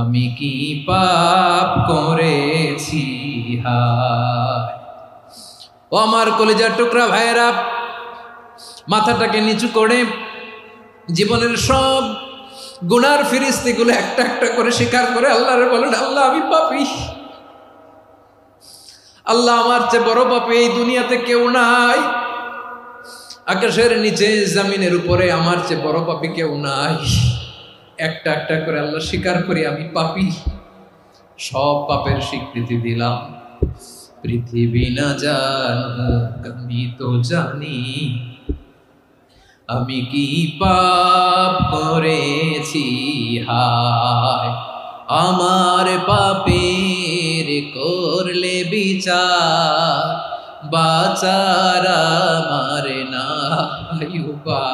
আমি কি পাপ করেছি? ও আমার কলেজার টুকরা ভাইয়েরা, মাথাটাকে নিচু করে জীবনের সব গুনার ফিরিস্তিগুলো একটা একটা করে স্বীকার করে আল্লাহরে বলেন আল্লাহ, আমি পাপি। আল্লাহ আমার চেয়ে বড় পাপি এই দুনিয়াতে কেউ নাই। আকাশের নিচে, জামিনের উপরে আমার চেয়ে বড় পাপি কেউ নাই। একটা একটা করে আল্লাহ স্বীকার করি, আমি পাপি। সব পাপের স্বীকৃতি দিলাম। পৃথিবী না জানুক, আমি তো জানি। আমি কি পাপ করেছি? হায়, আমার পাপের করলে বিচার। বাচার আমার নাই উপায়।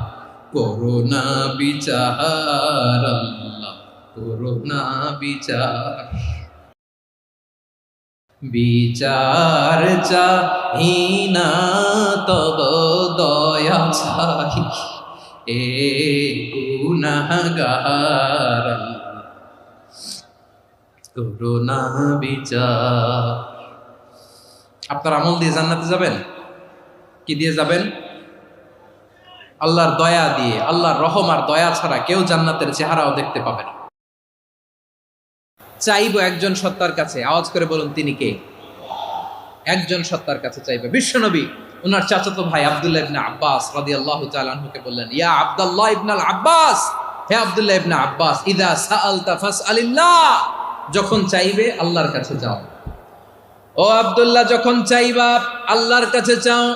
করোনা বিচার আল্লাহ করোনা বিচার। বিচার চাহিনা তব দয়া চাই এ গুনাগার করোনা বিচার। আপনার আমল দিয়ে জান্নাতে যাবেন? কি দিয়ে যাবেন? আল্লাহর দয়া দিয়ে, আল্লাহর রহম আর দয়া ছাড়া কেউ জান্নাতের চেহারাও দেখতে পাবে না। চাইব একজন সত্তার কাছে। আওয়াজ করে বলুন, তিনি কে? একজন সত্তার কাছে চাইবে। বিশ্বনবী ওনার চাচাতো ভাই আব্দুল্লাহ ইবনে আব্বাস রাদিয়াল্লাহু আল্লাহ আনহুকে বললেন, ইয়া আব্দুল্লাহ ইবনে আল আব্বাস! হে আব্দুল্লাহ ইবনে আব্বাস, ইদা সাআলতা ফাসআলিল্লাহ! যখন চাইবে, আল্লাহর কাছে যাও। ও আবদুল্লাহ, যখন চাইবা, আল্লাহর কাছে চাও